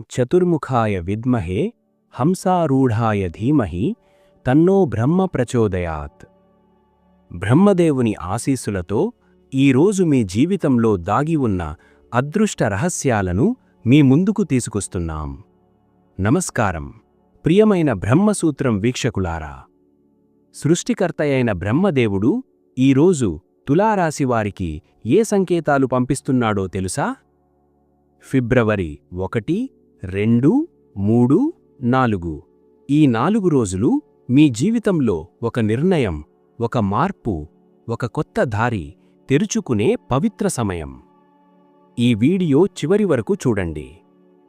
చతుర్ముఖాయ విద్మహే హంసారూఢాయ ధీమహి తన్నో బ్రహ్మ ప్రచోదయాత్. బ్రహ్మదేవుని ఆశీస్సులతో ఈరోజు మీ జీవితంలో దాగి ఉన్న అదృష్ట రహస్యాలను మీ ముందుకు తీసుకొస్తున్నాం. నమస్కారం. ప్రియమైన బ్రహ్మసూత్రం వీక్షకులారా సృష్టికర్తయైన బ్రహ్మదేవుడు ఈరోజు తులారాశివారికి ఏ సంకేతాలు పంపిస్తున్నాడో తెలుసా? ఫిబ్రవరి ఒకటి రెండు మూడు నాలుగు. ఈ నాలుగు రోజులు మీ జీవితంలో ఒక నిర్ణయం ఒక మార్పు ఒక కొత్త దారి తెరుచుకునే పవిత్ర సమయం. ఈ వీడియో చివరి వరకు చూడండి.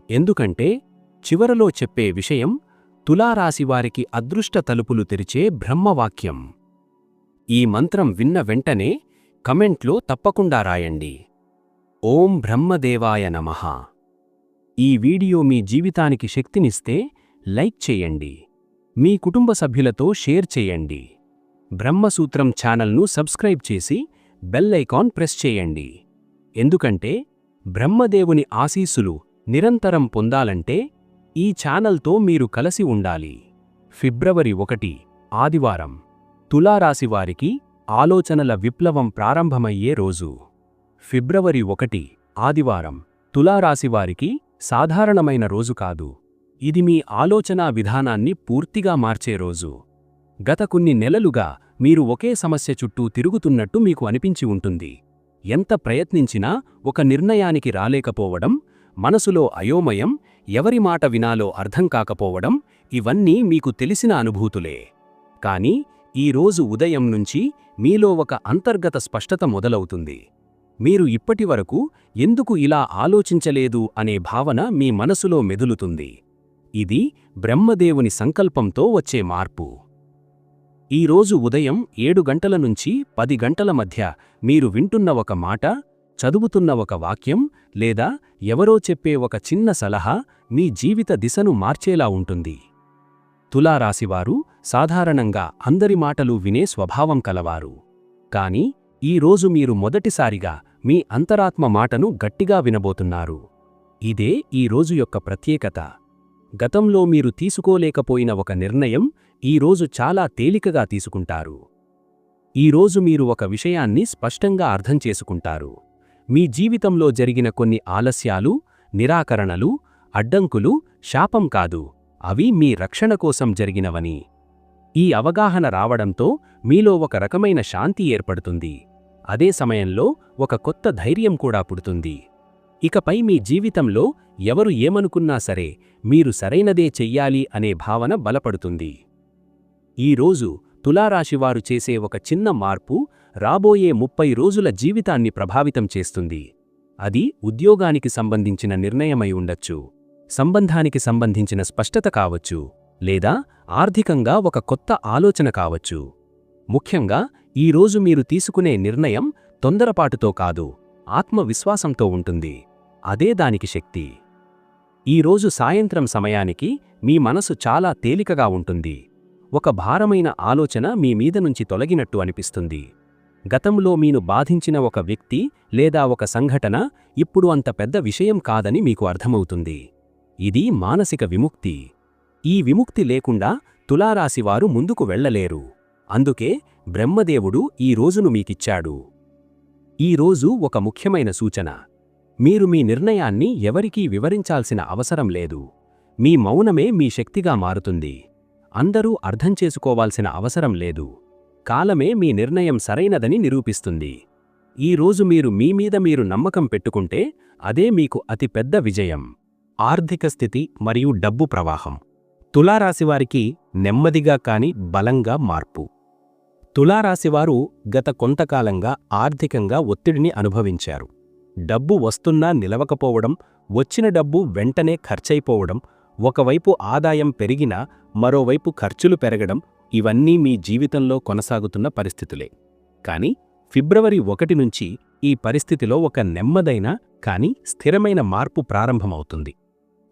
ఎందుకంటే చివరలో చెప్పే విషయం తులారాశివారికి అదృష్ట తలుపులు తెరిచే బ్రహ్మవాక్యం. ఈ మంత్రం విన్న వెంటనే కమెంట్లో తప్పకుండా రాయండి. ఓం బ్రహ్మదేవాయ నమః. ఈ వీడియో మీ జీవితానికి శక్తినిస్తే లైక్ చేయండి. మీ కుటుంబ సభ్యులతో షేర్ చేయండి. బ్రహ్మసూత్రం ఛానల్ను సబ్స్క్రైబ్ చేసి బెల్ ఐకాన్ ప్రెస్ చేయండి. ఎందుకంటే బ్రహ్మదేవుని ఆశీస్సులు నిరంతరం పొందాలంటే ఈ ఛానల్తో మీరు కలసి ఉండాలి. ఫిబ్రవరి ఒకటి ఆదివారం. తులారాశివారికి ఆలోచనల విప్లవం ప్రారంభమయ్యే రోజు. ఫిబ్రవరి ఒకటి ఆదివారం. తులారాశివారికి సాధారణమైన రోజు కాదు. ఇది మీ ఆలోచనా విధానాన్ని పూర్తిగా మార్చే రోజు. గత కొన్ని నెలలుగా మీరు ఒకే సమస్య చుట్టూ తిరుగుతున్నట్టు మీకు అనిపించి ఉంటుంది. ఎంత ప్రయత్నించినా ఒక నిర్ణయానికి రాలేకపోవడం మనసులో అయోమయం ఎవరి మాట వినాలో అర్థం కాకపోవడం ఇవన్నీ మీకు తెలిసిన అనుభూతులే. కాని ఈరోజు ఉదయం నుంచి మీలో ఒక అంతర్గత స్పష్టత మొదలవుతుంది. మీరు ఇప్పటివరకు ఎందుకు ఇలా ఆలోచించలేదు అనే భావన మీ మనసులో మెదులుతుంది. ఇది బ్రహ్మదేవుని సంకల్పంతో వచ్చే మార్పు. ఈరోజు ఉదయం ఏడు గంటల నుంచి పది గంటల మధ్య మీరు వింటున్న ఒక మాట చదువుతున్న ఒక వాక్యం లేదా ఎవరో చెప్పే ఒక చిన్న సలహా మీ జీవిత దిశను మార్చేలా ఉంటుంది. తులారాశివారు సాధారణంగా అందరి మాటలు వినే స్వభావం కలవారు. కాని ఈరోజు మీరు మొదటిసారిగా మీ అంతరాత్మ మాటను గట్టిగా వినబోతున్నారు. ఇదే ఈ రోజు యొక్క ప్రత్యేకత. గతంలో మీరు తీసుకోలేకపోయిన ఒక నిర్ణయం ఈరోజు చాలా తేలికగా తీసుకుంటారు. ఈరోజు మీరు ఒక విషయాన్ని స్పష్టంగా అర్థం చేసుకుంటారు. మీ జీవితంలో జరిగిన కొన్ని ఆలస్యాలు నిరాకరణలు అడ్డంకులు శాపం కాదు అవి మీ రక్షణ కోసం జరిగినవని. ఈ అవగాహన రావడంతో మీలో ఒక రకమైన శాంతి ఏర్పడుతుంది. అదే సమయంలో ఒక కొత్త ధైర్యం కూడా పుడుతుంది. ఇకపై మీ జీవితంలో ఎవరు ఏమనుకున్నా సరే మీరు సరైనదే చెయ్యాలి అనే భావన బలపడుతుంది. ఈరోజు తులారాశివారు చేసే ఒక చిన్న మార్పు రాబోయే ముప్పై రోజుల జీవితాన్ని ప్రభావితం చేస్తుంది. అది ఉద్యోగానికి సంబంధించిన నిర్ణయమై ఉండొచ్చు సంబంధానికి సంబంధించిన స్పష్టత కావచ్చు లేదా ఆర్థికంగా ఒక కొత్త ఆలోచన కావచ్చు. ముఖ్యంగా ఈరోజు మీరు తీసుకునే నిర్ణయం తొందరపాటుతో కాదు ఆత్మవిశ్వాసంతో ఉంటుంది. అదే దానికి శక్తి. ఈరోజు సాయంత్రం సమయానికి మీ మనసు చాలా తేలికగా ఉంటుంది. ఒక భారమైన ఆలోచన మీ మీద నుంచి తొలగినట్టు అనిపిస్తుంది. గతంలో మీను బాధించిన ఒక వ్యక్తి లేదా ఒక సంఘటన ఇప్పుడు అంత పెద్ద విషయం కాదని మీకు అర్థమవుతుంది. ఇది మానసిక విముక్తి. ఈ విముక్తి లేకుండా తులారాశివారు ముందుకు వెళ్ళలేరు అందుకే బ్రహ్మదేవుడు ఈ రోజును మీకిచ్చాడు. ఈరోజు ఒక ముఖ్యమైన సూచన. మీరు మీ నిర్ణయాన్ని ఎవరికీ వివరించాల్సిన అవసరం లేదు. మీ మౌనమే మీ శక్తిగా మారుతుంది. అందరూ అర్థం చేసుకోవాల్సిన అవసరం లేదు. కాలమే మీ నిర్ణయం సరైనదని నిరూపిస్తుంది. ఈరోజు మీరు మీ మీద మీరు నమ్మకం పెట్టుకుంటే అదే మీకు అతిపెద్ద విజయం. ఆర్థిక స్థితి మరియు డబ్బు ప్రవాహం. తులారాశివారికి నెమ్మదిగా కాని బలంగా మార్పు. తులారాశివారు గత కొంతకాలంగా ఆర్థికంగా ఒత్తిడిని అనుభవించారు. డబ్బు వస్తున్నా నిలవకపోవడం వచ్చిన డబ్బు వెంటనే ఖర్చయిపోవడం ఒకవైపు ఆదాయం పెరిగినా మరోవైపు ఖర్చులు పెరగడం ఇవన్నీ మీ జీవితంలో కొనసాగుతున్న పరిస్థితులే. కాని ఫిబ్రవరి ఒకటి నుంచి ఈ పరిస్థితిలో ఒక నెమ్మదైన కాని స్థిరమైన మార్పు ప్రారంభమవుతుంది.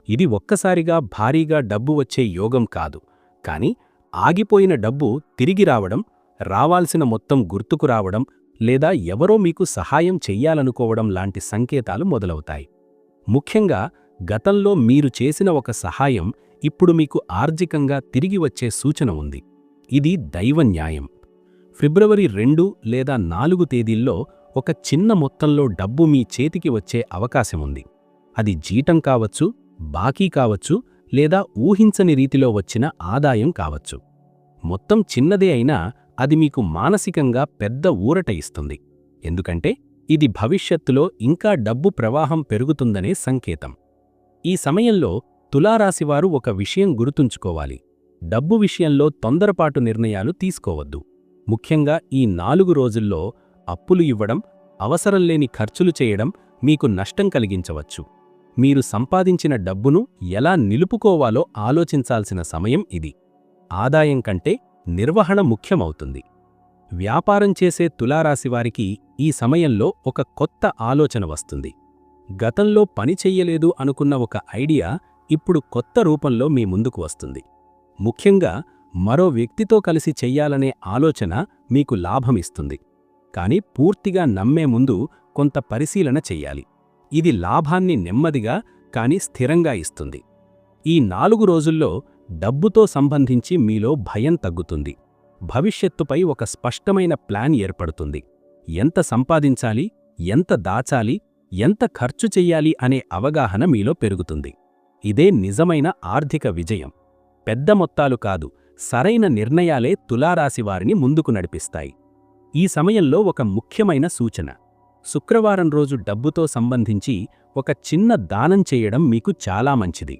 ఇది ఒక్కసారిగా భారీగా డబ్బు వచ్చే యోగం కాదు. కాని ఆగిపోయిన డబ్బు తిరిగి రావడం రావాల్సిన మొత్తం గుర్తుకు రావడం లేదా ఎవరో మీకు సహాయం చెయ్యాలనుకోవడం లాంటి సంకేతాలు మొదలవుతాయి. ముఖ్యంగా గతంలో మీరు చేసిన ఒక సహాయం ఇప్పుడు మీకు ఆర్థికంగా తిరిగి వచ్చే సూచన ఉంది. ఇది దైవ న్యాయం. ఫిబ్రవరి రెండు లేదా నాలుగు తేదీల్లో ఒక చిన్న మొత్తంలో డబ్బు మీ చేతికి వచ్చే అవకాశం ఉంది. అది జీతం కావచ్చు బాకీ కావచ్చు లేదా ఊహించని రీతిలో వచ్చిన ఆదాయం కావచ్చు. మొత్తం చిన్నదే అయినా అది మీకు మానసికంగా పెద్ద ఊరట ఇస్తుంది. ఎందుకంటే ఇది భవిష్యత్తులో ఇంకా డబ్బు ప్రవాహం పెరుగుతుందనే సంకేతం. ఈ సమయంలో తులారాశివారు ఒక విషయం గుర్తుంచుకోవాలి. డబ్బు విషయంలో తొందరపాటు నిర్ణయాలు తీసుకోవద్దు. ముఖ్యంగా ఈ నాలుగు రోజుల్లో అప్పులు ఇవ్వడం అవసరం లేని ఖర్చులు చేయడం మీకు నష్టం కలిగించవచ్చు. మీరు సంపాదించిన డబ్బును ఎలా నిలుపుకోవాలో ఆలోచించాల్సిన సమయం ఇది. ఆదాయం కంటే నిర్వహణ ముఖ్యమవుతుంది. వ్యాపారం చేసే తులారాశివారికి ఈ సమయంలో ఒక కొత్త ఆలోచన వస్తుంది. గతంలో పని చెయ్యలేదు అనుకున్న ఒక ఐడియా ఇప్పుడు కొత్త రూపంలో మీ ముందుకు వస్తుంది. ముఖ్యంగా మరో వ్యక్తితో కలిసి చెయ్యాలనే ఆలోచన మీకు లాభమిస్తుంది. కాని పూర్తిగా నమ్మే ముందు కొంత పరిశీలన చెయ్యాలి. ఇది లాభాన్ని నెమ్మదిగా కాని స్థిరంగా ఇస్తుంది. ఈ నాలుగు రోజుల్లో డబ్బుతో సంబంధించి మీలో భయం తగ్గుతుంది. భవిష్యత్తుపై ఒక స్పష్టమైన ప్లాన్ ఏర్పడుతుంది. ఎంత సంపాదించాలి ఎంత దాచాలి ఎంత ఖర్చు చెయ్యాలి అనే అవగాహన మీలో పెరుగుతుంది. ఇదే నిజమైన ఆర్థిక విజయం. పెద్ద మొత్తాలు కాదు సరైన నిర్ణయాలే తులారాశివారిని ముందుకు నడిపిస్తాయి. ఈ సమయంలో ఒక ముఖ్యమైన సూచన. శుక్రవారం రోజు డబ్బుతో సంబంధించి ఒక చిన్న దానం చేయడం మీకు చాలా మంచిది.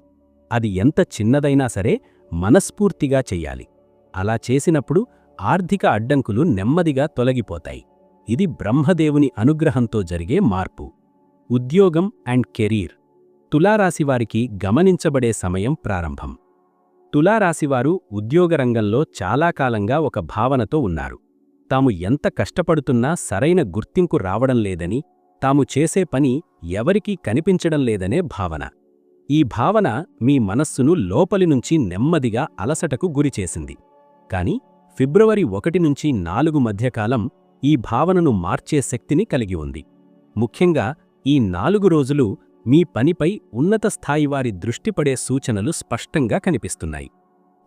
అది ఎంత చిన్నదైనా సరే మనస్ఫూర్తిగా చెయ్యాలి. అలా చేసినప్పుడు ఆర్థిక అడ్డంకులు నెమ్మదిగా తొలగిపోతాయి. ఇది బ్రహ్మదేవుని అనుగ్రహంతో జరిగే మార్పు. ఉద్యోగం అండ్ కెరీర్. తులారాశివారికి గమనించబడే సమయం ప్రారంభం. తులారాశివారు ఉద్యోగరంగంలో చాలా కాలంగా ఒక భావనతో ఉన్నారు. తాము ఎంత కష్టపడుతున్నా సరైన గుర్తింపు రావడం లేదని తాము చేసే పని ఎవరికీ కనిపించడం లేదనే భావన. ఈ భావన మీ మనస్సును లోపలి నుంచి నెమ్మదిగా అలసటకు గురిచేసింది కాని ఫిబ్రవరి ఒకటి నుంచి నాలుగు మధ్యకాలం ఈ భావనను మార్చే శక్తిని కలిగి ఉంది. ముఖ్యంగా ఈ నాలుగు రోజులు మీ పనిపై ఉన్నత స్థాయి వారి దృష్టిపడే సూచనలు స్పష్టంగా కనిపిస్తున్నాయి.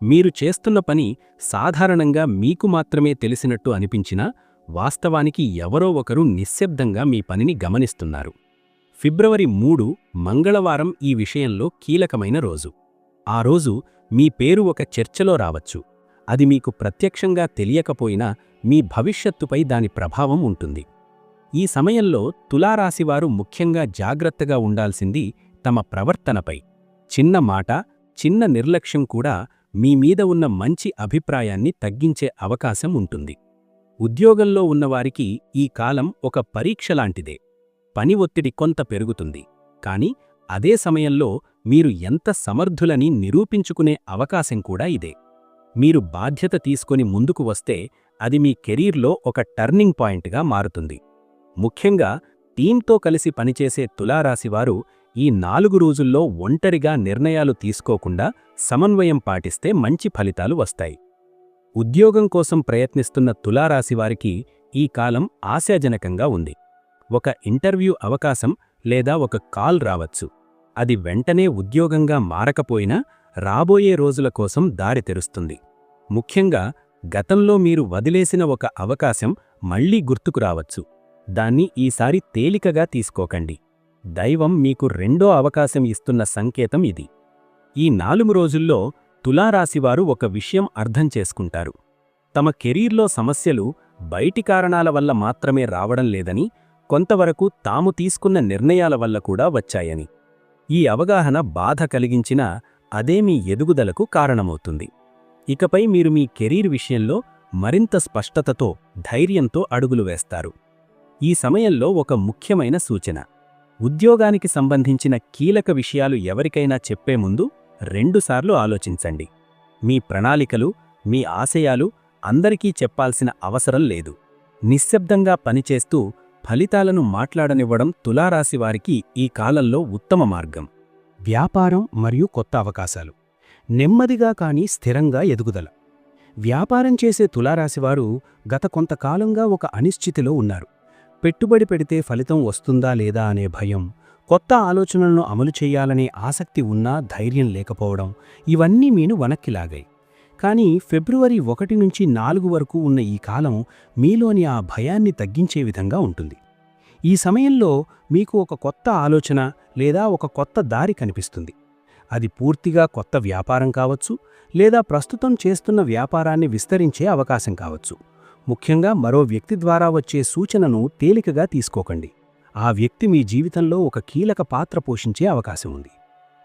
మీరు చేస్తున్న పని సాధారణంగా మీకు మాత్రమే తెలిసినట్టు అనిపించినా వాస్తవానికి ఎవరో ఒకరు నిశ్శబ్దంగా మీ పనిని గమనిస్తున్నారు. ఫిబ్రవరి మూడు మంగళవారం ఈ విషయంలో కీలకమైన రోజు. ఆ రోజు మీ పేరు ఒక చర్చలో రావచ్చు. అది మీకు ప్రత్యక్షంగా తెలియకపోయినా మీ భవిష్యత్తుపై దాని ప్రభావం ఉంటుంది. ఈ సమయంలో తులారాశివారు ముఖ్యంగా జాగ్రత్తగా ఉండాల్సింది తమ ప్రవర్తనపై. చిన్న మాట చిన్న నిర్లక్ష్యం కూడా మీ మీద ఉన్న మంచి అభిప్రాయాన్ని తగ్గించే అవకాశం ఉంటుంది. ఉద్యోగంలో ఉన్నవారికి ఈ కాలం ఒక పరీక్షలాంటిదే పని ఒత్తిడి కొంత పెరుగుతుంది. కాని అదే సమయంలో మీరు ఎంత సమర్థులని నిరూపించుకునే అవకాశం కూడా ఇదే. మీరు బాధ్యత తీసుకొని ముందుకు వస్తే అది మీ కెరీర్లో ఒక టర్నింగ్ పాయింట్గా మారుతుంది. ముఖ్యంగా టీంతో కలిసి పనిచేసే తులారాశివారు ఈ నాలుగు రోజుల్లో ఒంటరిగా నిర్ణయాలు తీసుకోకుండా సమన్వయం పాటిస్తే మంచి ఫలితాలు వస్తాయి. ఉద్యోగం కోసం ప్రయత్నిస్తున్న తులారాశివారికి ఈ కాలం ఆశాజనకంగా ఉంది. ఒక ఇంటర్వ్యూ అవకాశం లేదా ఒక కాల్ రావచ్చు. అది వెంటనే ఉద్యోగంగా మారకపోయినా రాబోయే రోజుల కోసం దారి తెరుస్తుంది. ముఖ్యంగా గతంలో మీరు వదిలేసిన ఒక అవకాశం మళ్ళీ గుర్తుకు రావచ్చు. దాన్ని ఈసారి తేలికగా తీసుకోకండి. దైవం మీకు రెండో అవకాశం ఇస్తున్న సంకేతం ఇది. ఈ నాలుగు రోజుల్లో తులారాశివారు ఒక విషయం అర్థం చేసుకుంటారు. తమ కెరీర్లో సమస్యలు బయటి కారణాల వల్ల మాత్రమే రావడం లేదని కొంతవరకు తాము తీసుకున్న నిర్ణయాల వల్ల కూడా వచ్చాయని. ఈ అవగాహన బాధ కలిగించినా అదే మీ ఎదుగుదలకు కారణమవుతుంది. ఇకపై మీరు మీ కెరీర్ విషయంలో మరింత స్పష్టతతో ధైర్యంతో అడుగులు వేస్తారు. ఈ సమయంలో ఒక ముఖ్యమైన సూచన. ఉద్యోగానికి సంబంధించిన కీలక విషయాలు ఎవరికైనా చెప్పే ముందు రెండుసార్లు ఆలోచించండి. మీ ప్రణాళికలు మీ ఆశయాలు అందరికీ చెప్పాల్సిన అవసరం లేదు. నిశ్శబ్దంగా పనిచేస్తూ ఫలితాలను మాట్లాడనివ్వడం తులారాశివారికి ఈ కాలంలో ఉత్తమ మార్గం. వ్యాపారం మరియు కొత్త అవకాశాలు. నెమ్మదిగా కాని స్థిరంగా ఎదుగుదల. వ్యాపారం చేసే తులారాశివారు గత కొంతకాలంగా ఒక అనిశ్చితిలో ఉన్నారు. పెట్టుబడి పెడితే ఫలితం వస్తుందా లేదా అనే భయం కొత్త ఆలోచనలను అమలు చేయాలనే ఆసక్తి ఉన్నా ధైర్యం లేకపోవడం ఇవన్నీ మీను వనక్కి లాగాయి కానీ ఫిబ్రవరి ఒకటి నుంచి నాలుగు వరకు ఉన్న ఈ కాలం మీలోని ఆ భయాన్ని తగ్గించే విధంగా ఉంటుంది. ఈ సమయంలో మీకు ఒక కొత్త ఆలోచన లేదా ఒక కొత్త దారి కనిపిస్తుంది. అది పూర్తిగా కొత్త వ్యాపారం కావచ్చు లేదా ప్రస్తుతం చేస్తున్న వ్యాపారాన్ని విస్తరించే అవకాశం కావచ్చు. ముఖ్యంగా మరో వ్యక్తి ద్వారా వచ్చే సూచనను తేలికగా తీసుకోకండి. ఆ వ్యక్తి మీ జీవితంలో ఒక కీలక పాత్ర పోషించే అవకాశం ఉంది.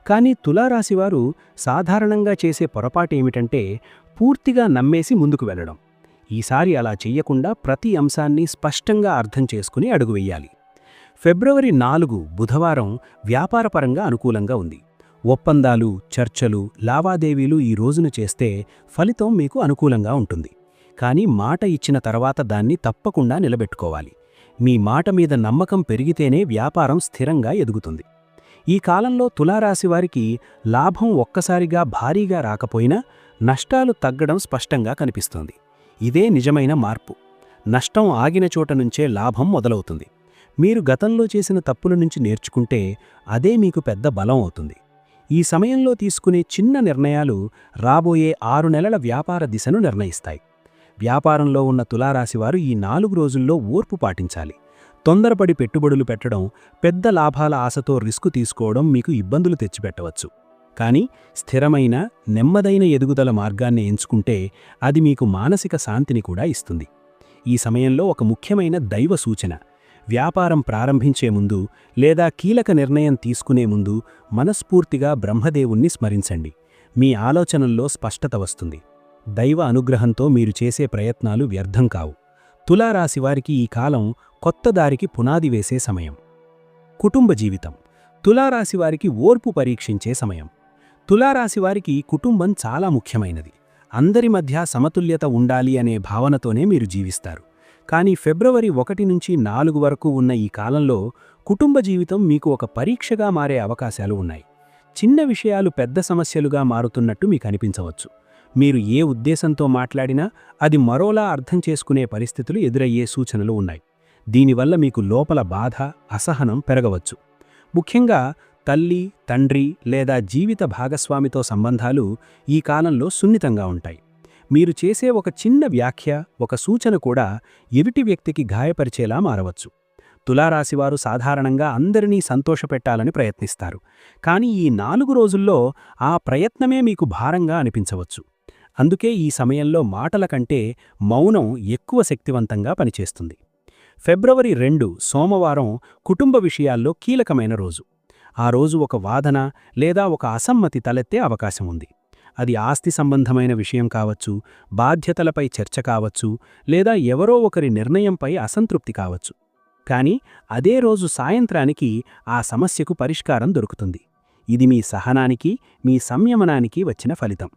కానీ తులారాశివారు సాధారణంగా చేసే పొరపాటేమిటంటే పూర్తిగా నమ్మేసి ముందుకు వెళ్ళడం. ఈసారి అలా చెయ్యకుండా ప్రతి అంశాన్ని స్పష్టంగా అర్థం చేసుకుని అడుగువెయ్యాలి ఫిబ్రవరి నాలుగు బుధవారం వ్యాపారపరంగా అనుకూలంగా ఉంది. ఒప్పందాలు చర్చలు లావాదేవీలు ఈ రోజున చేస్తే ఫలితం మీకు అనుకూలంగా ఉంటుంది. కానీ మాట ఇచ్చిన తర్వాత దాన్ని తప్పకుండా నిలబెట్టుకోవాలి. మీ మాట మీద నమ్మకం పెరిగితేనే వ్యాపారం స్థిరంగా ఎదుగుతుంది. ఈ కాలంలో తులారాశివారికి లాభం ఒక్కసారిగా భారీగా రాకపోయినా నష్టాలు తగ్గడం స్పష్టంగా కనిపిస్తోంది. ఇదే నిజమైన మార్పు. నష్టం ఆగిన చోట నుంచే లాభం మొదలవుతుంది. మీరు గతంలో చేసిన తప్పుల నుంచి నేర్చుకుంటే అదే మీకు పెద్ద బలం అవుతుంది. ఈ సమయంలో తీసుకునే చిన్న నిర్ణయాలు రాబోయే ఆరు నెలల వ్యాపార దిశను నిర్ణయిస్తాయి. వ్యాపారంలో ఉన్న తులారాశివారు ఈ నాలుగు రోజుల్లో ఓర్పు పాటించాలి. తొందరపడి పెట్టుబడులు పెట్టడం పెద్ద లాభాల ఆశతో రిస్కు తీసుకోవడం మీకు ఇబ్బందులు తెచ్చిపెట్టవచ్చు. కానీ స్థిరమైన నెమ్మదైన ఎదుగుదల మార్గాన్ని ఎంచుకుంటే అది మీకు మానసిక శాంతిని కూడా ఇస్తుంది. ఈ సమయంలో ఒక ముఖ్యమైన దైవ సూచన వ్యాపారం ప్రారంభించే ముందు లేదా కీలక నిర్ణయం తీసుకునే ముందు మనస్ఫూర్తిగా బ్రహ్మదేవుణ్ణి స్మరించండి. మీ ఆలోచనల్లో స్పష్టత వస్తుంది. దైవ అనుగ్రహంతో మీరు చేసే ప్రయత్నాలు వ్యర్థం కావు. తులారాశివారికి ఈ కాలం కొత్త దారికి పునాది వేసే సమయం. కుటుంబ జీవితం. తులారాశివారికి ఓర్పు పరీక్షించే సమయం. తులారాశివారికి కుటుంబం చాలా ముఖ్యమైనది. అందరి మధ్య సమతుల్యత ఉండాలి అనే భావనతోనే మీరు జీవిస్తారు. కానీ ఫిబ్రవరి ఒకటి నుంచి నాలుగు వరకు ఉన్న ఈ కాలంలో కుటుంబ జీవితం మీకు ఒక పరీక్షగా మారే అవకాశాలు ఉన్నాయి. చిన్న విషయాలు పెద్ద సమస్యలుగా మారుతున్నట్టు మీకు అనిపించవచ్చు. మీరు ఏ ఉద్దేశంతో మాట్లాడినా అది మరోలా అర్థం చేసుకునే పరిస్థితులు ఎదురయ్యే సూచనలు ఉన్నాయి. దీనివల్ల మీకు లోపల బాధ అసహనం పెరగవచ్చు. ముఖ్యంగా తల్లి తండ్రి లేదా జీవిత భాగస్వామితో సంబంధాలు ఈ కాలంలో సున్నితంగా ఉంటాయి. మీరు చేసే ఒక చిన్న వ్యాఖ్య ఒక సూచన కూడా ఎదుటి వ్యక్తికి గాయపరిచేలా మారవచ్చు. తులారాశివారు సాధారణంగా అందరినీ సంతోషపెట్టాలని ప్రయత్నిస్తారు. కానీ ఈ నాలుగు రోజుల్లో ఆ ప్రయత్నమే మీకు భారంగా అనిపించవచ్చు. అందుకే ఈ సమయంలో మాటల కంటే మౌనం ఎక్కువ శక్తివంతంగా పనిచేస్తుంది. ఫిబ్రవరి రెండు సోమవారం కుటుంబ విషయాల్లో కీలకమైన రోజు. ఆ రోజు ఒక వాదన లేదా ఒక అసమ్మతి తలెత్తే అవకాశం ఉంది. అది ఆస్తి సంబంధమైన విషయం కావచ్చు బాధ్యతలపై చర్చ కావచ్చు లేదా ఎవరో ఒకరి నిర్ణయంపై అసంతృప్తి కావచ్చు. కాని అదే రోజు సాయంత్రానికి ఆ సమస్యకు పరిష్కారం దొరుకుతుంది. ఇది మీ సహనానికి మీ సంయమనానికి వచ్చిన ఫలితం.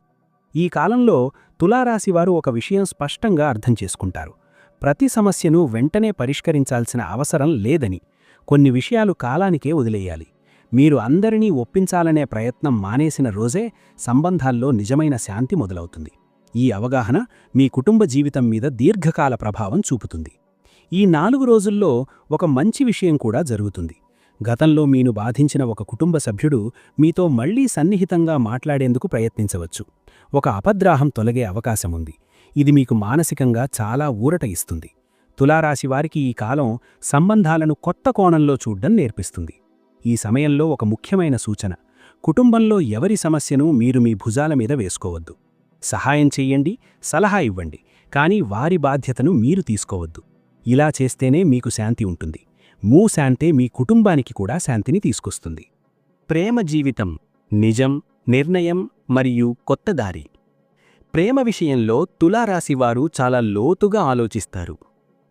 ఈ కాలంలో తులారాశివారు ఒక విషయం స్పష్టంగా అర్థం చేసుకుంటారు. ప్రతి సమస్యను వెంటనే పరిష్కరించాల్సిన అవసరం లేదని కొన్ని విషయాలు కాలానికే వదిలేయాలి. మీరు అందరినీ ఒప్పించాలనే ప్రయత్నం మానేసిన రోజే సంబంధాల్లో నిజమైన శాంతి మొదలవుతుంది. ఈ అవగాహన మీ కుటుంబ జీవితం మీద దీర్ఘకాల ప్రభావం చూపుతుంది. ఈ నాలుగు రోజుల్లో ఒక మంచి విషయం కూడా జరుగుతుంది. గతంలో మీను బాధించిన ఒక కుటుంబ సభ్యుడు మీతో మళ్ళీ సన్నిహితంగా మాట్లాడేందుకు ప్రయత్నించవచ్చు. ఒక అపద్రాహం తొలగే అవకాశముంది. ఇది మీకు మానసికంగా చాలా ఊరట ఇస్తుంది. తులారాశివారికి ఈ కాలం సంబంధాలను కొత్త కోణంలో చూడ్డం నేర్పిస్తుంది. ఈ సమయంలో ఒక ముఖ్యమైన సూచన. కుటుంబంలో ఎవరి సమస్యను మీరు మీ భుజాల మీద వేసుకోవద్దు. సహాయం చెయ్యండి సలహా ఇవ్వండి కానీ వారి బాధ్యతను మీరు తీసుకోవద్దు. ఇలా చేస్తేనే మీకు శాంతి ఉంటుంది. మూ శాంతే మీ కుటుంబానికి కూడా శాంతిని తీసుకొస్తుంది. ప్రేమ జీవితం. నిజం నిర్ణయం మరియు కొత్త దారి. ప్రేమ విషయంలో తులారాశివారు చాలా లోతుగా ఆలోచిస్తారు.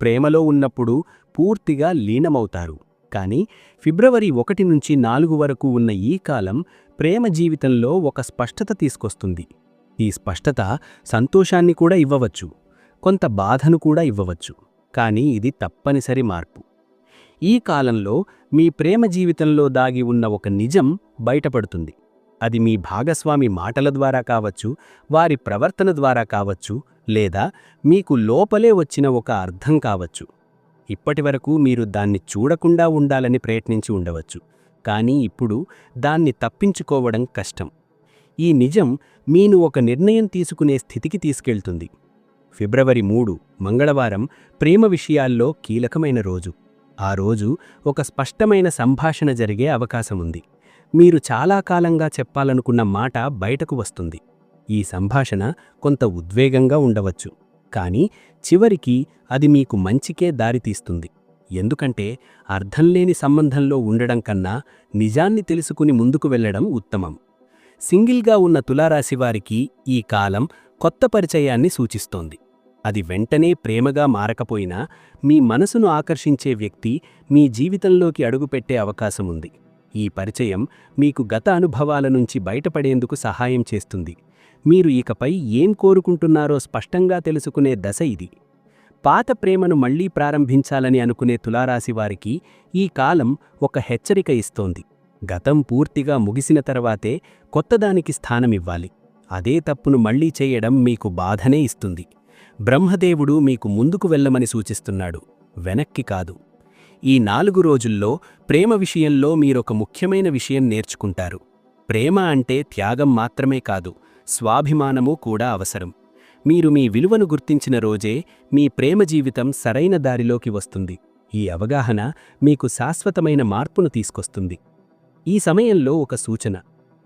ప్రేమలో ఉన్నప్పుడు పూర్తిగా లీనమవుతారు. కానీ ఫిబ్రవరి ఒకటి నుంచి నాలుగు వరకు ఉన్న ఈ కాలం ప్రేమ జీవితంలో ఒక స్పష్టత తీసుకొస్తుంది. ఈ స్పష్టత సంతోషాన్ని కూడా ఇవ్వవచ్చు. కొంత బాధను కూడా ఇవ్వవచ్చు. కానీ ఇది తప్పనిసరి మార్పు. ఈ కాలంలో మీ ప్రేమ జీవితంలో దాగి ఉన్న ఒక నిజం బయటపడుతుంది. అది మీ భాగస్వామి మాటల ద్వారా కావచ్చు వారి ప్రవర్తన ద్వారా కావచ్చు లేదా మీకు లోపలే వచ్చిన ఒక అర్థం కావచ్చు. ఇప్పటివరకు మీరు దాన్ని చూడకుండా ఉండాలని ప్రయత్నించి ఉండవచ్చు కానీ ఇప్పుడు దాన్ని తప్పించుకోవడం కష్టం. ఈ నిజం మీను ఒక నిర్ణయం తీసుకునే స్థితికి తీసుకెళ్తుంది. ఫిబ్రవరి మూడు మంగళవారం ప్రేమ విషయాల్లో కీలకమైన రోజు. ఆ రోజు ఒక స్పష్టమైన సంభాషణ జరిగే అవకాశం ఉంది. మీరు చాలా కాలంగా చెప్పాలనుకున్న మాట బయటకు వస్తుంది. ఈ సంభాషణ కొంత ఉద్వేగంగా ఉండవచ్చు. కానీ చివరికి అది మీకు మంచికే దారితీస్తుంది. ఎందుకంటే అర్థంలేని సంబంధంలో ఉండడం కన్నా నిజాన్ని తెలుసుకుని ముందుకు వెళ్ళడం ఉత్తమం. సింగిల్గా ఉన్న తులారాశివారికి ఈ కాలం కొత్త పరిచయాన్ని సూచిస్తోంది. అది వెంటనే ప్రేమగా మారకపోయినా మీ మనసును ఆకర్షించే వ్యక్తి మీ జీవితంలోకి అడుగుపెట్టే అవకాశముంది. ఈ పరిచయం మీకు గత అనుభవాల నుంచి బయటపడేందుకు సహాయం చేస్తుంది. మీరు ఇకపై ఏం కోరుకుంటున్నారో స్పష్టంగా తెలుసుకునే దశ ఇది. పాత ప్రేమను మళ్ళీ ప్రారంభించాలని అనుకునే తులారాశివారికి ఈ కాలం ఒక హెచ్చరిక ఇస్తోంది. గతం పూర్తిగా ముగిసిన తర్వాతే కొత్తదానికి స్థానమివ్వాలి అదే తప్పును మళ్ళీ చేయడం మీకు బాధనే ఇస్తుంది. బ్రహ్మదేవుడు మీకు ముందుకు వెళ్ళమని సూచిస్తున్నాడు. వెనక్కి కాదు. ఈ నాలుగు రోజుల్లో ప్రేమ విషయంలో మీరొక ముఖ్యమైన విషయం నేర్చుకుంటారు. ప్రేమ అంటే త్యాగం మాత్రమే కాదు స్వాభిమానమూ కూడా అవసరం. మీరు మీ విలువను గుర్తించిన రోజే మీ ప్రేమ జీవితం సరైన దారిలోకి వస్తుంది. ఈ అవగాహన మీకు శాశ్వతమైన మార్పును తీసుకొస్తుంది. ఈ సమయంలో ఒక సూచన.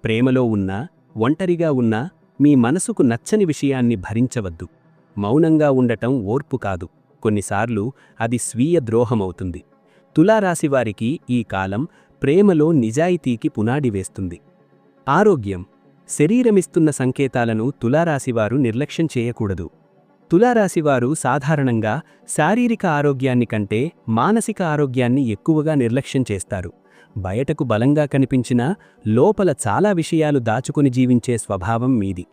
ప్రేమలో ఉన్నా ఒంటరిగా ఉన్నా మీ మనసుకు నచ్చని విషయాన్ని భరించవద్దు. మౌనంగా ఉండటం ఓర్పు కాదు. కొన్నిసార్లు అది స్వీయ ద్రోహమవుతుంది. తులారాశివారికి ఈ కాలం ప్రేమలో నిజాయితీకి పునాడి వేస్తుంది. ఆరోగ్యం. శరీరమిస్తున్న సంకేతాలను తులారాశివారు నిర్లక్ష్యం చేయకూడదు. తులారాశివారు సాధారణంగా శారీరక ఆరోగ్యాన్ని కంటే మానసిక ఆరోగ్యాన్ని ఎక్కువగా నిర్లక్ష్యం చేస్తారు. బయటకు బలంగా కనిపించినా లోపల చాలా విషయాలు దాచుకుని జీవించే స్వభావం మీది.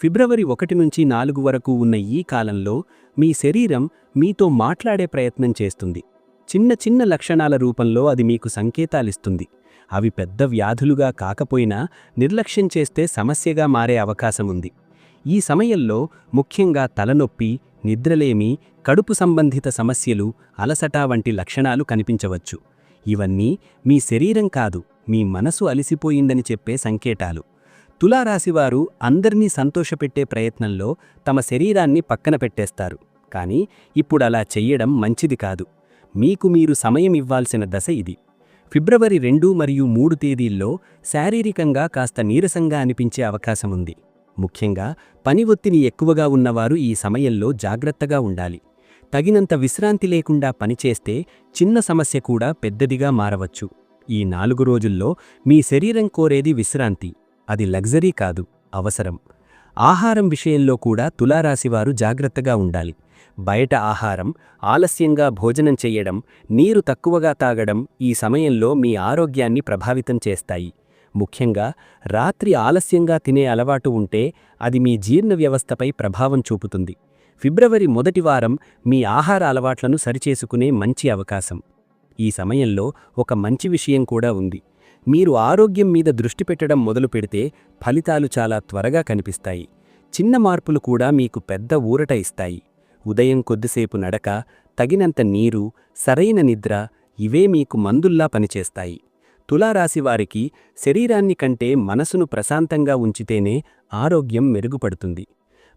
ఫిబ్రవరి ఒకటి నుంచి నాలుగు వరకు ఉన్న ఈ కాలంలో మీ శరీరం మీతో మాట్లాడే ప్రయత్నం చేస్తుంది. చిన్న చిన్న లక్షణాల రూపంలో అది మీకు సంకేతాలిస్తుంది. అవి పెద్ద వ్యాధులుగా కాకపోయినా నిర్లక్ష్యం చేస్తే సమస్యగా మారే అవకాశం ఉంది. ఈ సమయంలో ముఖ్యంగా తలనొప్పి నిద్రలేమి కడుపు సంబంధిత సమస్యలు అలసట వంటి లక్షణాలు కనిపించవచ్చు. ఇవన్నీ మీ శరీరం కాదు మీ మనసు అలిసిపోయిందని చెప్పే సంకేతాలు. తులారాశివారు అందర్నీ సంతోషపెట్టే ప్రయత్నంలో తమ శరీరాన్ని పక్కన పెట్టేస్తారు. కానీ ఇప్పుడలా చెయ్యడం మంచిది కాదు. మీకు మీరు సమయం ఇవ్వాల్సిన దశ ఇది. ఫిబ్రవరి రెండు మరియు మూడు తేదీల్లో శారీరకంగా కాస్త నీరసంగా అనిపించే అవకాశం ఉంది. ముఖ్యంగా పని ఒత్తిడి ఎక్కువగా ఉన్నవారు ఈ సమయంలో జాగ్రత్తగా ఉండాలి. తగినంత విశ్రాంతి లేకుండా పనిచేస్తే చిన్న సమస్య కూడా పెద్దదిగా మారవచ్చు. ఈ నాలుగు రోజుల్లో మీ శరీరం కోరేది విశ్రాంతి. అది లగ్జరీ కాదు అవసరం. ఆహారం విషయంలో కూడా తులారాశివారు జాగ్రత్తగా ఉండాలి. బయట ఆహారం ఆలస్యంగా భోజనం చెయ్యడం నీరు తక్కువగా తాగడం ఈ సమయంలో మీ ఆరోగ్యాన్ని ప్రభావితం చేస్తాయి. ముఖ్యంగా రాత్రి ఆలస్యంగా తినే అలవాటు ఉంటే అది మీ జీర్ణ వ్యవస్థపై ప్రభావం చూపుతుంది. ఫిబ్రవరి మొదటి వారం మీ ఆహార అలవాట్లను సరిచేసుకునే మంచి అవకాశం. ఈ సమయంలో ఒక మంచి విషయం కూడా ఉంది. మీరు ఆరోగ్యం మీద దృష్టి పెట్టడం మొదలు పెడితే ఫలితాలు చాలా త్వరగా కనిపిస్తాయి. చిన్న మార్పులు కూడా మీకు పెద్ద ఊరట ఇస్తాయి. ఉదయం కొద్దిసేపు నడక తగినంత నీరు సరైన నిద్ర ఇవే మీకు మందుల్లా పనిచేస్తాయి. తులారాశివారికి శరీరాన్ని కంటే మనసును ప్రశాంతంగా ఉంచితేనే ఆరోగ్యం మెరుగుపడుతుంది.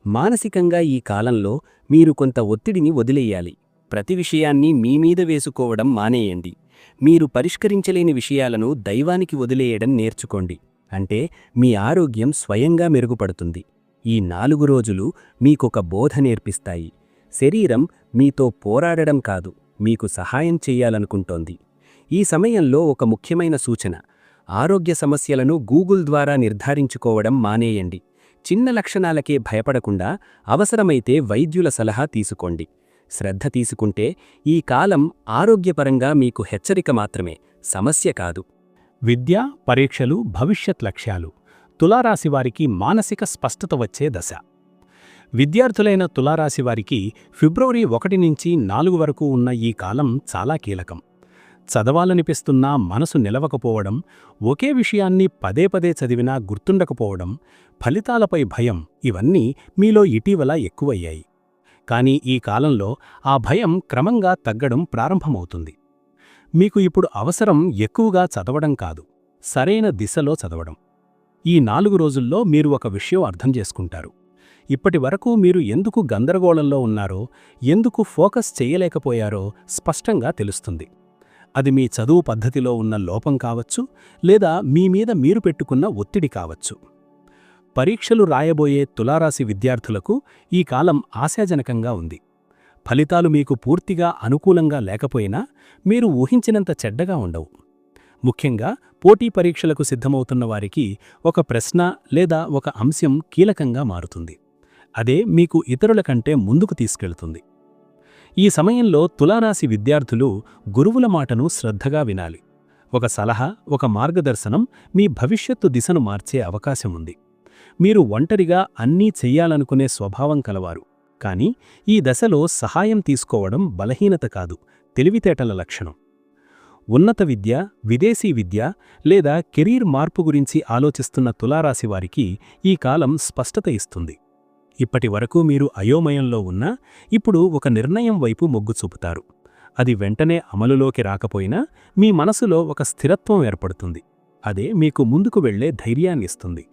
మానసికంగా ఈ కాలంలో మీరు కొంత ఒత్తిడిని వదిలేయాలి. ప్రతి విషయాన్ని మీమీద వేసుకోవడం మానేయండి. మీరు పరిష్కరించలేని విషయాలను దైవానికి వదిలేయడం నేర్చుకోండి. అంటే మీ ఆరోగ్యం స్వయంగా మెరుగుపడుతుంది. ఈ నాలుగు రోజులు మీకొక బోధ నేర్పిస్తాయి. శరీరం మీతో పోరాడడం కాదు మీకు సహాయం చెయ్యాలనుకుంటోంది ఈ సమయంలో ఒక ముఖ్యమైన సూచన. ఆరోగ్య సమస్యలను గూగుల్ ద్వారా నిర్ధారించుకోవడం మానేయండి. చిన్న లక్షణాలకే భయపడకుండా అవసరమైతే వైద్యుల సలహా తీసుకోండి. శ్రద్ధ తీసుకుంటే ఈ కాలం ఆరోగ్యపరంగా మీకు హెచ్చరిక మాత్రమే సమస్య కాదు. విద్య పరీక్షలు భవిష్యత్ లక్ష్యాలు. తులారాశివారికి మానసిక స్పష్టత వచ్చే దశ. విద్యార్థులైన తులారాశివారికి ఫిబ్రవరి ఒకటి నుంచి నాలుగు వరకు ఉన్న ఈ కాలం చాలా కీలకం. చదవాలనిపిస్తున్నా మనసు నిలవకపోవడం ఒకే విషయాన్ని పదే పదే చదివినా గుర్తుండకపోవడం ఫలితాలపై భయం ఇవన్నీ మీలో ఇటీవల ఎక్కువయ్యాయి. కానీ ఈ కాలంలో ఆ భయం క్రమంగా తగ్గడం ప్రారంభమవుతుంది. మీకు ఇప్పుడు అవసరం ఎక్కువగా చదవడం కాదు సరైన దిశలో చదవడం. ఈ నాలుగు రోజుల్లో మీరు ఒక విషయం అర్థం చేసుకుంటారు. ఇప్పటి వరకు మీరు ఎందుకు గందరగోళంలో ఉన్నారో ఎందుకు ఫోకస్ చేయలేకపోయారో స్పష్టంగా తెలుస్తుంది. అది మీ చదువు పద్ధతిలో ఉన్న లోపం కావచ్చు లేదా మీ మీద మీరు పెట్టుకున్న ఒత్తిడి కావచ్చు. పరీక్షలు రాయబోయే తులారాశి విద్యార్థులకు ఈ కాలం ఆశాజనకంగా ఉంది. ఫలితాలు మీకు పూర్తిగా అనుకూలంగా లేకపోయినా మీరు ఊహించినంత చెడ్డగా ఉండవు. ముఖ్యంగా పోటీ పరీక్షలకు సిద్ధమవుతున్న వారికి ఒక ప్రశ్న లేదా ఒక అంశం కీలకంగా మారుతుంది. అదే మీకు ఇతరుల కంటే ముందుకు తీసుకెళ్తుంది. ఈ సమయంలో తులారాశి విద్యార్థులు గురువుల మాటను శ్రద్ధగా వినాలి. ఒక సలహా ఒక మార్గదర్శనం మీ భవిష్యత్తు దిశను మార్చే అవకాశం ఉంది. మీరు ఒంటరిగా అన్నీ చెయ్యాలనుకునే స్వభావం కలవారు. కానీ ఈ దశలో సహాయం తీసుకోవడం బలహీనత కాదు తెలివితేటల లక్షణం. ఉన్నత విద్య విదేశీ విద్య లేదా కెరీర్ మార్పు గురించి ఆలోచిస్తున్న తులారాశివారికి ఈ కాలం స్పష్టత ఇస్తుంది. ఇప్పటి వరకు మీరు అయోమయంలో ఉన్నా ఇప్పుడు ఒక నిర్ణయం వైపు మొగ్గు చూపుతారు. అది వెంటనే అమలులోకి రాకపోయినా మీ మనసులో ఒక స్థిరత్వం ఏర్పడుతుంది. అదే మీకు ముందుకు వెళ్ళే ధైర్యాన్నిస్తుంది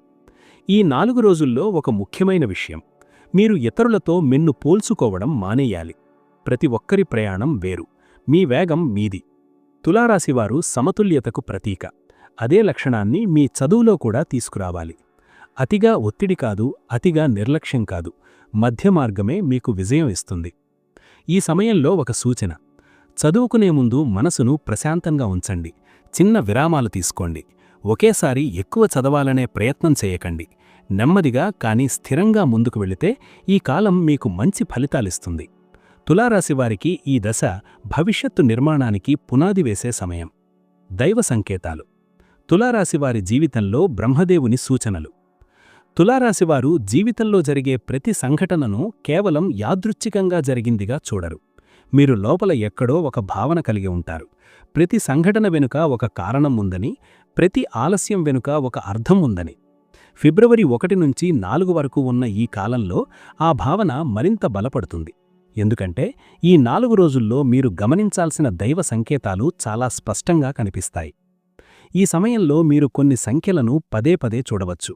ఈ నాలుగు రోజుల్లో ఒక ముఖ్యమైన విషయం. మీరు ఇతరులతో మిన్ను పోల్చుకోవడం మానేయాలి. ప్రతి ఒక్కరి ప్రయాణం వేరు. మీ వేగం మీది. తులారాశివారు సమతుల్యతకు ప్రతీక. అదే లక్షణాన్ని మీ చదువులో కూడా తీసుకురావాలి. అతిగా ఒత్తిడి కాదు అతిగా నిర్లక్ష్యం కాదు. మధ్య మార్గమే మీకు విజయం ఇస్తుంది. ఈ సమయంలో ఒక సూచన. చదువుకునే ముందు మనసును ప్రశాంతంగా ఉంచండి. చిన్న విరామాలు తీసుకోండి. ఒకేసారి ఎక్కువ చదవాలనే ప్రయత్నం చేయకండి. నెమ్మదిగా కానీ స్థిరంగా ముందుకు వెళితే ఈ కాలం మీకు మంచి ఫలితాలిస్తుంది తులారాశివారికి ఈ దశ భవిష్యత్తు నిర్మాణానికి పునాది వేసే సమయం. దైవ సంకేతాలు. తులారాశివారి జీవితంలో బ్రహ్మదేవుని సూచనలు. తులారాశివారు జీవితంలో జరిగే ప్రతి సంఘటనను కేవలం యాదృచ్ఛికంగా జరిగిందిగా చూడరు. మీరు లోపల ఎక్కడో ఒక భావన కలిగి ఉంటారు. ప్రతి సంఘటన వెనుక ఒక కారణం ఉందని ప్రతి ఆలస్యం వెనుక ఒక అర్థం ఉందని. ఫిబ్రవరి ఒకటి నుంచి నాలుగు వరకు ఉన్న ఈ కాలంలో ఆ భావన మరింత బలపడుతుంది. ఎందుకంటే ఈ నాలుగు రోజుల్లో మీరు గమనించాల్సిన దైవ సంకేతాలు చాలా స్పష్టంగా కనిపిస్తాయి. ఈ సమయంలో మీరు కొన్ని సంఖ్యలను పదే పదే చూడవచ్చు.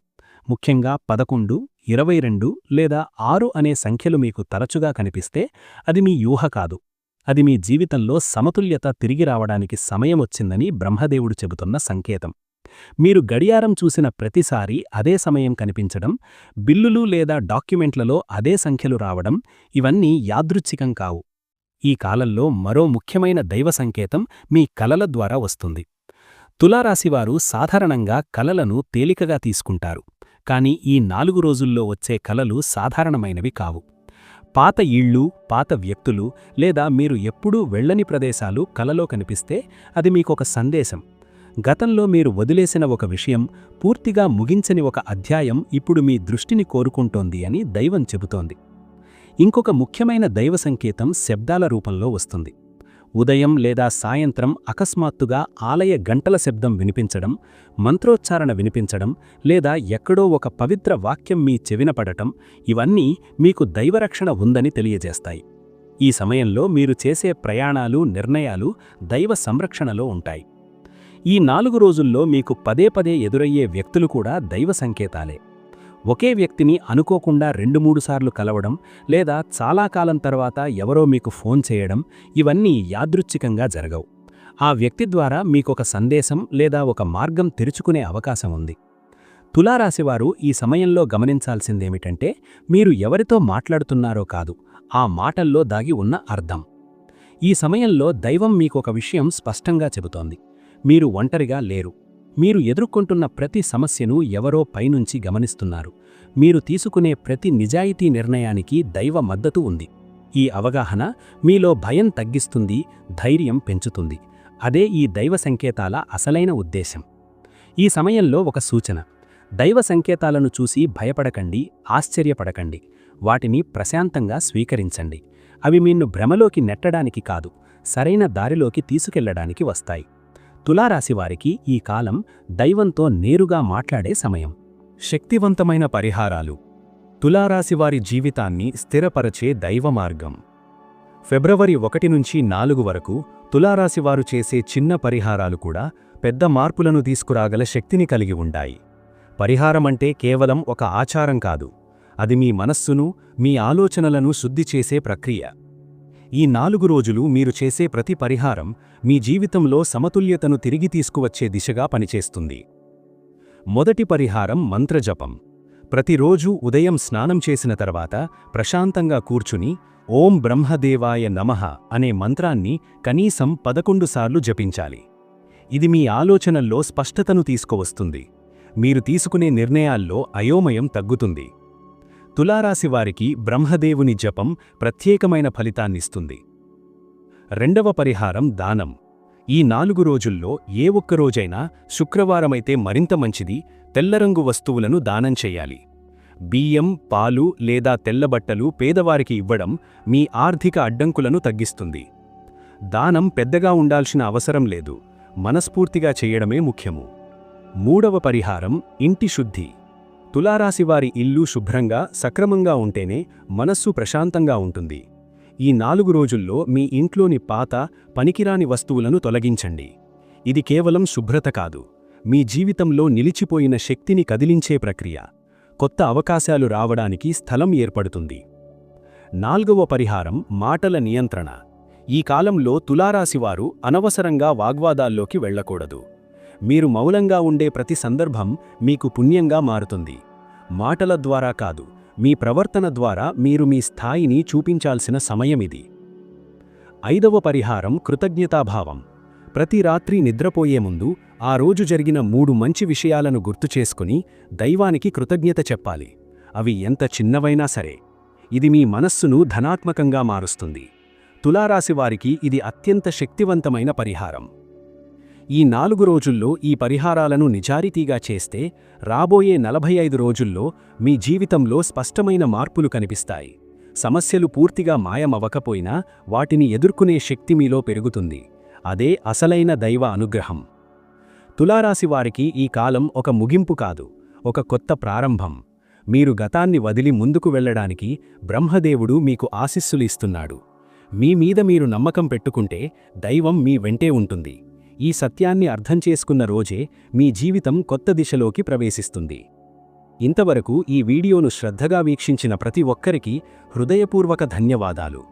ముఖ్యంగా పదకొండు ఇరవై రెండు లేదా ఆరు అనే సంఖ్యలు మీకు తరచుగా కనిపిస్తే అది మీ యూహ కాదు. అది మీ జీవితంలో సమతుల్యత తిరిగి రావడానికి సమయమొచ్చిందని బ్రహ్మదేవుడు చెబుతున్న సంకేతం. మీరు గడియారం చూసిన ప్రతిసారీ అదే సమయం కనిపించడం బిల్లులు లేదా డాక్యుమెంట్లలో అదే సంఖ్యలు రావడం ఇవన్నీ యాదృచ్ఛికం కావు. ఈ కాలంలో మరో ముఖ్యమైన దైవ సంకేతం మీ కలల ద్వారా వస్తుంది. తులారాశివారు సాధారణంగా కలలను తేలికగా తీసుకుంటారు. కాని ఈ నాలుగు రోజుల్లో వచ్చే కలలు సాధారణమైనవి కావు. పాత ఇళ్ళు పాత వ్యక్తులు లేదా మీరు ఎప్పుడూ వెళ్ళని ప్రదేశాలు కలలో కనిపిస్తే అది మీకొక సందేశం. గతంలో మీరు వదిలేసిన ఒక విషయం పూర్తిగా ముగించని ఒక అధ్యాయం ఇప్పుడు మీ దృష్టిని కోరుకుంటోంది అని దైవం చెబుతోంది. ఇంకొక ముఖ్యమైన దైవ సంకేతం శబ్దాల రూపంలో వస్తుంది. ఉదయం లేదా సాయంత్రం అకస్మాత్తుగా ఆలయ గంటల శబ్దం వినిపించడం మంత్రోచ్చారణ వినిపించడం లేదా ఎక్కడో ఒక పవిత్ర వాక్యం మీ చెవిన పడటం ఇవన్నీ మీకు దైవరక్షణ ఉందని తెలియజేస్తాయి. ఈ సమయంలో మీరు చేసే ప్రయాణాలు నిర్ణయాలు దైవ సంరక్షణలో ఉంటాయి. ఈ నాలుగు రోజుల్లో మీకు పదే పదే ఎదురయ్యే వ్యక్తులు కూడా దైవ సంకేతాలే. ఒకే వ్యక్తిని అనుకోకుండా రెండు మూడు సార్లు కలవడం లేదా చాలా కాలం తర్వాత ఎవరో మీకు ఫోన్ చేయడం ఇవన్నీ యాదృచ్ఛికంగా జరగవు. ఆ వ్యక్తి ద్వారా మీకొక సందేశం లేదా ఒక మార్గం తెరుచుకునే అవకాశం ఉంది. తులారాశివారు ఈ సమయంలో గమనించాల్సిందేమిటంటే మీరు ఎవరితో మాట్లాడుతున్నారో కాదు ఆ మాటల్లో దాగి ఉన్న అర్థం. ఈ సమయంలో దైవం మీకొక విషయం స్పష్టంగా చెబుతోంది. మీరు ఒంటరిగా లేరు. మీరు ఎదుర్కొంటున్న ప్రతి సమస్యను ఎవరో పైనుంచి గమనిస్తున్నారు. మీరు తీసుకునే ప్రతి నిజాయితీ నిర్ణయానికి దైవ మద్దతు ఉంది. ఈ అవగాహన మీలో భయం తగ్గిస్తుంది ధైర్యం పెంచుతుంది. అదే ఈ దైవ సంకేతాల అసలైన ఉద్దేశం ఈ సమయంలో ఒక సూచన. దైవ సంకేతాలను చూసి భయపడకండి ఆశ్చర్యపడకండి. వాటిని ప్రశాంతంగా స్వీకరించండి. అవి మీన్ను భ్రమలోకి నెట్టడానికి కాదు సరైన దారిలోకి తీసుకెళ్ళడానికి వస్తాయి. తులారాశివారికి ఈ కాలం దైవంతో నేరుగా మాట్లాడే సమయం. శక్తివంతమైన పరిహారాలు. తులారాశివారి జీవితాన్ని స్థిరపరచే దైవ మార్గం. ఫిబ్రవరి ఒకటి నుంచి నాలుగు వరకు తులారాశివారు చేసే చిన్న పరిహారాలు కూడా పెద్ద మార్పులను తీసుకురాగల శక్తిని కలిగి ఉంటాయి. పరిహారమంటే కేవలం ఒక ఆచారం కాదు. అది మీ మనస్సును మీ ఆలోచనలను శుద్ధి చేసే ప్రక్రియ. ఈ నాలుగు రోజులు మీరు చేసే ప్రతి పరిహారం మీ జీవితంలో సమతుల్యతను తిరిగి తీసుకువచ్చే దిశగా పనిచేస్తుంది. మొదటి పరిహారం మంత్రజపం. ప్రతిరోజు ఉదయం స్నానం చేసిన తర్వాత ప్రశాంతంగా కూర్చుని ఓం బ్రహ్మదేవాయ నమః అనే మంత్రాన్ని కనీసం పదకొండుసార్లు జపించాలి. ఇది మీ ఆలోచనల్లో స్పష్టతను తీసుకువస్తుంది. మీరు తీసుకునే నిర్ణయాల్లో అయోమయం తగ్గుతుంది. తులారాశివారికి బ్రహ్మదేవుని జపం ప్రత్యేకమైన ఫలితాన్నిస్తుంది. రెండవ పరిహారం దానం. ఈ నాలుగు రోజుల్లో ఏ ఒక్క రోజైనా శుక్రవారమైతే మరింత మంచిది తెల్లరంగు వస్తువులను దానం చెయ్యాలి బియ్యం పాలు లేదా తెల్లబట్టలు పేదవారికి ఇవ్వడం మీ ఆర్థిక అడ్డంకులను తగ్గిస్తుంది. దానం పెద్దగా ఉండాల్సిన అవసరం లేదు మనస్ఫూర్తిగా చేయడమే ముఖ్యము. మూడవ పరిహారం ఇంటి శుద్ధి. తులారాశివారి ఇల్లు శుభ్రంగా సక్రమంగా ఉంటేనే మనస్సు ప్రశాంతంగా ఉంటుంది. ఈ నాలుగు రోజుల్లో మీ ఇంట్లోని పాత పనికిరాని వస్తువులను తొలగించండి. ఇది కేవలం శుభ్రత కాదు. మీ జీవితంలో నిలిచిపోయిన శక్తిని కదిలించే ప్రక్రియ. కొత్త అవకాశాలు రావడానికి స్థలం ఏర్పడుతుంది. నాల్గవ పరిహారం మాటల నియంత్రణ. ఈ కాలంలో తులారాశివారు అనవసరంగా వాగ్వాదాల్లోకి వెళ్ళకూడదు. మీరు మౌలంగా ఉండే ప్రతి సందర్భం మీకు పుణ్యంగా మారుతుంది. మాటల ద్వారా కాదు మీ ప్రవర్తన ద్వారా మీరు మీ స్థాయిని చూపించాల్సిన సమయమిది. ఐదవ పరిహారం కృతజ్ఞతాభావం. ప్రతి రాత్రి నిద్రపోయే ముందు ఆ రోజు జరిగిన మూడు మంచి విషయాలను గుర్తు చేసుకుని దైవానికి కృతజ్ఞత చెప్పాలి. అవి ఎంత చిన్నవైనా సరే. ఇది మీ మనస్సును ధనాత్మకంగా మారుస్తుంది. తులారాశివారికి ఇది అత్యంత శక్తివంతమైన పరిహారం. ఈ నాలుగు రోజుల్లో ఈ పరిహారాలను నిజారితీగా చేస్తే రాబోయే నలభై ఐదు రోజుల్లో మీ జీవితంలో స్పష్టమైన మార్పులు కనిపిస్తాయి. సమస్యలు పూర్తిగా మాయమవ్వకపోయినా వాటిని ఎదుర్కొనే శక్తి మీలో పెరుగుతుంది. అదే అసలైన దైవ అనుగ్రహం. తులారాశివారికి ఈ కాలం ఒక ముగింపు కాదు ఒక కొత్త ప్రారంభం. మీరు గతాన్ని వదిలి ముందుకు వెళ్ళడానికి బ్రహ్మదేవుడు మీకు ఆశిస్సులు ఇస్తున్నాడు. మీ మీద మీరు నమ్మకం పెట్టుకుంటే దైవం మీ వెంటే ఉంటుంది. ఈ సత్యాన్ని అర్థం చేసుకున్న రోజే మీ జీవితం కొత్త దిశలోకి ప్రవేశిస్తుంది. ఇంతవరకు ఈ వీడియోను శ్రద్ధగా వీక్షించిన ప్రతి ఒక్కరికి హృదయపూర్వక ధన్యవాదాలు.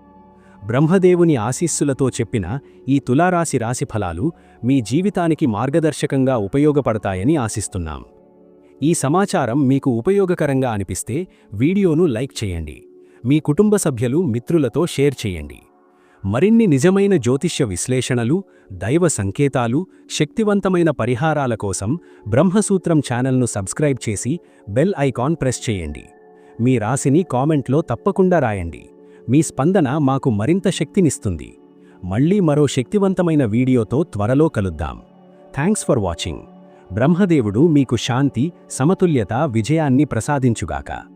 బ్రహ్మదేవుని ఆశీస్సులతో చెప్పిన ఈ తులారాశి రాశిఫలాలు మీ జీవితానికి మార్గదర్శకంగా ఉపయోగపడతాయని ఆశిస్తున్నాం. ఈ సమాచారం మీకు ఉపయోగకరంగా అనిపిస్తే వీడియోను లైక్ చేయండి. మీ కుటుంబ సభ్యులు మిత్రులతో షేర్ చేయండి. మరిన్ని నిజమైన జ్యోతిష్య విశ్లేషణలు దైవ సంకేతాలు శక్తివంతమైన పరిహారాల కోసం బ్రహ్మసూత్రం ఛానల్ను సబ్స్క్రైబ్ చేసి బెల్ ఐకాన్ ప్రెస్ చేయండి. మీ రాశిని కామెంట్లో తప్పకుండా రాయండి. మీ స్పందన మాకు మరింత శక్తినిస్తుంది. మళ్ళీ మరో శక్తివంతమైన వీడియోతో త్వరలో కలుద్దాం. Thanks for watching. బ్రహ్మదేవుడు మీకు శాంతి సమతుల్యత విజయాన్ని ప్రసాదించుగాక.